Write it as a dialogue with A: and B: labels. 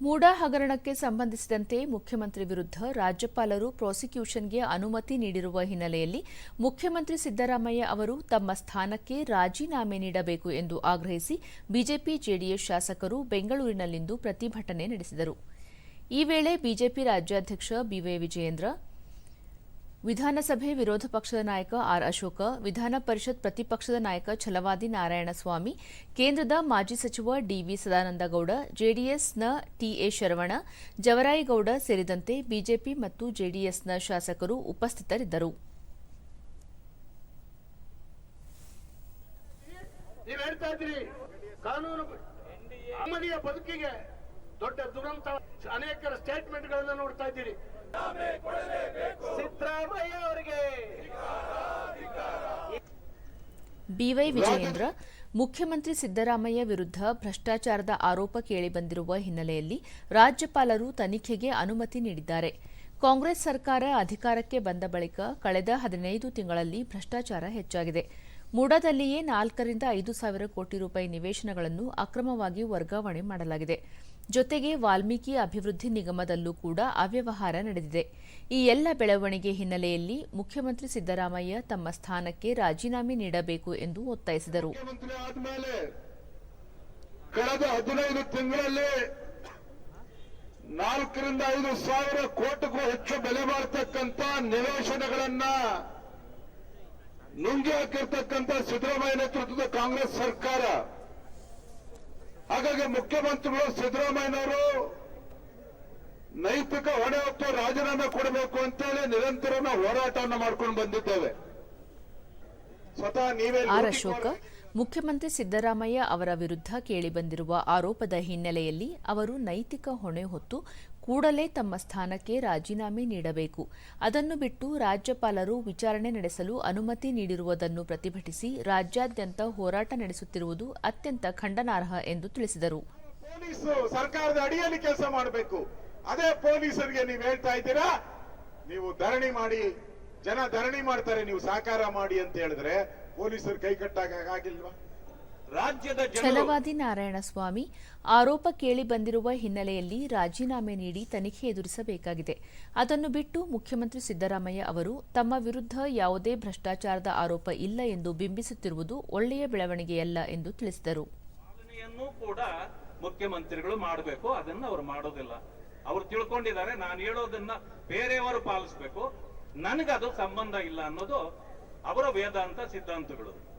A: ಮೂಡಾ ಹಗರಣಕ್ಕೆ ಸಂಬಂಧಿಸಿದಂತೆ ಮುಖ್ಯಮಂತ್ರಿ ವಿರುದ್ಧ ರಾಜ್ಯಪಾಲರು ಪ್ರಾಸಿಕ್ಯೂಷನ್ಗೆ ಅನುಮತಿ ನೀಡಿರುವ ಹಿನ್ನೆಲೆಯಲ್ಲಿ ಮುಖ್ಯಮಂತ್ರಿ ಸಿದ್ದರಾಮಯ್ಯ ಅವರು ತಮ್ಮ ಸ್ಥಾನಕ್ಕೆ ರಾಜೀನಾಮೆ ನೀಡಬೇಕು ಎಂದು ಆಗ್ರಹಿಸಿ ಬಿಜೆಪಿ ಜೆಡಿಎಸ್ ಶಾಸಕರು ಬೆಂಗಳೂರಿನಲ್ಲಿಂದು ಪ್ರತಿಭಟನೆ ನಡೆಸಿದರು. ಈ ವೇಳೆ ಬಿಜೆಪಿ ರಾಜ್ಯಾಧ್ಯಕ್ಷ ಬಿವೈ ವಿಜಯೇಂದ್ರ ವಿಧಾನಸಭೆ ವಿರೋಧ ಪಕ್ಷದ ನಾಯಕ ಆರ್ ಅಶೋಕ, ವಿಧಾನ ಪರಿಷತ್ ಪ್ರತಿಪಕ್ಷದ ನಾಯಕ ಛಲವಾದಿ ನಾರಾಯಣಸ್ವಾಮಿ ಕೇಂದ್ರದ ಮಾಜಿ ಸಚಿವ ಡಿವಿ ಸದಾನಂದಗೌಡ ಜೆಡಿಎಸ್ನ ಟಿಎ ಶರವಣ, ಜವರಾಯಿಗೌಡ ಸೇರಿದಂತೆ ಬಿಜೆಪಿ ಮತ್ತು ಜೆಡಿಎಸ್ನ ಶಾಸಕರು ಉಪಸ್ಥಿತರಿದ್ದರು.
B: ದೊಡ್ಡ ದುರಂತ. ಅನೇಕರ ಸ್ಟೇಟ್ಮೆಂಟ್ಗಳನ್ನು ನೋಡ್ತಾ ಇದ್ದೀರಿ ಸಿದ್ದರಾಮಯ್ಯ ಅವರಿಗೆ
A: ಬಿವೈ ವಿಜಯೇಂದ್ರ, ಮುಖ್ಯಮಂತ್ರಿ ಸಿದ್ದರಾಮಯ್ಯ ವಿರುದ್ಧ ಭ್ರಷ್ಟಾಚಾರದ ಆರೋಪ ಕೇಳಿಬಂದಿರುವ ಹಿನ್ನೆಲೆಯಲ್ಲಿ ರಾಜ್ಯಪಾಲರು ತನಿಖೆಗೆ ಅನುಮತಿ ನೀಡಿದ್ದಾರೆ. ಕಾಂಗ್ರೆಸ್ ಸರ್ಕಾರ ಅಧಿಕಾರಕ್ಕೆ ಬಂದ ಬಳಿಕ ಕಳೆದ ಹದಿನೈದು ತಿಂಗಳಲ್ಲಿ ಭ್ರಷ್ಟಾಚಾರ ಹೆಚ್ಚಾಗಿದೆ. ಮೂಡದಲ್ಲಿಯೇ ನಾಲ್ಕರಿಂದ ಐದು ಸಾವಿರ ಕೋಟಿ ರೂಪಾಯಿ ನಿವೇಶನಗಳನ್ನು ಅಕ್ರಮವಾಗಿ ವರ್ಗಾವಣೆ ಮಾಡಲಾಗಿದೆ. ಜೊತೆಗೆ ವಾಲ್ಮೀಕಿ ಅಭಿವೃದ್ಧಿ ನಿಗಮದಲ್ಲೂ ಕೂಡ ಅವ್ಯವಹಾರ ನಡೆದಿದೆ. ಈ ಎಲ್ಲ ಬೆಳವಣಿಗೆ ಹಿನ್ನೆಲೆಯಲ್ಲಿ ಮುಖ್ಯಮಂತ್ರಿ ಸಿದ್ದರಾಮಯ್ಯ ತಮ್ಮ ಸ್ಥಾನಕ್ಕೆ ರಾಜೀನಾಮೆ ನೀಡಬೇಕು ಎಂದು ಒತ್ತಾಯಿಸಿದರು.
B: ಕಳೆದ ಹದಿನೈದು ತಿಂಗಳಲ್ಲಿ ನಾಲ್ಕರಿಂದ ಐದು ಸಾವಿರ ಕೋಟಿಗೂ ಹೆಚ್ಚು ಬೆಲೆ ಬಾಳ್ತಕ್ಕಂಥ ನಿವೇಶನಗಳನ್ನ ನುಂಗಿ ಹಾಕಿರ್ತಕ್ಕಂಥ ಸಿದ್ದರಾಮಯ್ಯ ನೇತೃತ್ವದ ಕಾಂಗ್ರೆಸ್ ಸರ್ಕಾರ ಮುಖ್ಯಮಂತ್ರಿಗಳು ಸಿದ್ದರಾಮಯ್ಯನವರು ನೈತಿಕ ಹೊಣೆ ಹೊತ್ತು ರಾಜೀನಾಮೆ ಕೊಡಬೇಕು ಅಂತೇಳಿ ನಿರಂತರ ಹೋರಾಟವನ್ನು ಮಾಡ್ಕೊಂಡು ಬಂದಿದ್ದೇವೆ. ಸ್ವತಃ ನೀವೇ
A: ಅಶೋಕ ಮುಖ್ಯಮಂತ್ರಿ ಸಿದ್ದರಾಮಯ್ಯ ಅವರ ವಿರುದ್ಧ ಕೇಳಿಬಂದಿರುವ ಆರೋಪದ ಹಿನ್ನೆಲೆಯಲ್ಲಿ ಅವರು ನೈತಿಕ ಹೊಣೆ ಹೊತ್ತು ಕೂಡಲೇ ತಮ್ಮ ಸ್ಥಾನಕ್ಕೆ ರಾಜೀನಾಮೆ ನೀಡಬೇಕು. ಅದನ್ನು ಬಿಟ್ಟು ರಾಜ್ಯಪಾಲರು ವಿಚಾರಣೆ ನಡೆಸಲು ಅನುಮತಿ ನೀಡಿರುವುದನ್ನು ಪ್ರತಿಭಟಿಸಿ ರಾಜ್ಯಾದ್ಯಂತ ಹೋರಾಟ ನಡೆಸುತ್ತಿರುವುದು ಅತ್ಯಂತ ಖಂಡನಾರ್ಹ ಎಂದು ತಿಳಿಸಿದರು.
B: ಸರ್ಕಾರದ ಅಡಿಯಲ್ಲಿ ಕೆಲಸ ಮಾಡಬೇಕು. ಅದೇ ಪೊಲೀಸರಿಗೆ ನೀವು ಹೇಳ್ತಾ ಇದ್ದೀರಾ? ನೀವು ಧರಣಿ ಮಾಡಿ, ಜನ ಧರಣಿ ಮಾಡ್ತಾರೆ, ನೀವು ಸಹಕಾರ ಮಾಡಿ ಅಂತ ಹೇಳಿದ್ರೆ ಪೊಲೀಸರು ಕೈ ಕಟ್ಟಾಗ ಆಗಿಲ್ವಾ
A: ಛಲವಾದಿ ನಾರಾಯಣಸ್ವಾಮಿ ಆರೋಪ ಕೇಳಿ ಬಂದಿರುವ ಹಿನ್ನೆಲೆಯಲ್ಲಿ ರಾಜೀನಾಮೆ ನೀಡಿ ತನಿಖೆ ಎದುರಿಸಬೇಕಾಗಿದೆ. ಅದನ್ನು ಬಿಟ್ಟು ಮುಖ್ಯಮಂತ್ರಿ ಸಿದ್ದರಾಮಯ್ಯ ಅವರು ತಮ್ಮ ವಿರುದ್ಧ ಯಾವುದೇ ಭ್ರಷ್ಟಾಚಾರದ ಆರೋಪ ಇಲ್ಲ ಎಂದು ಬಿಂಬಿಸುತ್ತಿರುವುದು ಒಳ್ಳೆಯ ಬೆಳವಣಿಗೆಯಲ್ಲ ಎಂದು ತಿಳಿಸಿದರು.
C: ಕೂಡ ಮುಖ್ಯಮಂತ್ರಿಗಳು ಮಾಡಬೇಕು ಅದನ್ನು ಅವರು ಮಾಡೋದಿಲ್ಲ. ಅವರು ತಿಳ್ಕೊಂಡಿದ್ದಾರೆ ನಾನು ಹೇಳೋದನ್ನ ಬೇರೆಯವರು ಪಾಲಿಸಬೇಕು. ನನಗದು ಸಂಬಂಧ ಇಲ್ಲ ಅನ್ನೋದು ಅವರ ವೇದಾಂತ ಸಿದ್ಧಾಂತಗಳು.